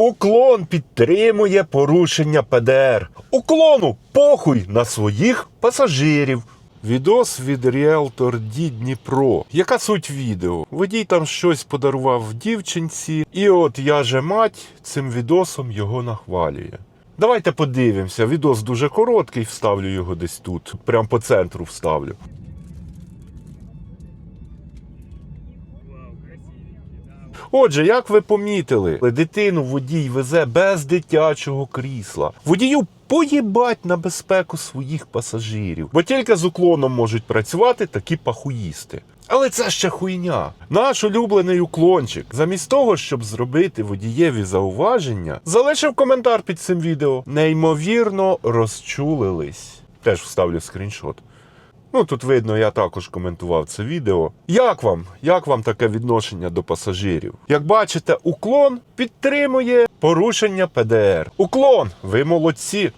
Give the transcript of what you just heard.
Уклон підтримує порушення ПДР. Уклону похуй на своїх пасажирів. Відос від Realtor D Дніпро. Яка суть відео? Водій там щось подарував дівчинці, і от я же мать цим відосом його нахвалює. Давайте подивимося. Відос дуже короткий, вставлю його десь тут. Прям по центру вставлю. Отже, як ви помітили, дитину водій везе без дитячого крісла. Водію поїбать на безпеку своїх пасажирів, бо тільки з уклоном можуть працювати такі пахуїсти. Але це ще хуйня. Наш улюблений уклончик, замість того, щоб зробити водієві зауваження, залишив коментар під цим відео. Неймовірно розчулились. Теж вставлю скріншот. Ну, тут видно, я також коментував це відео. Як вам? Як вам таке відношення до пасажирів? Як бачите, уклон підтримує порушення ПДР. Уклон, ви молодці.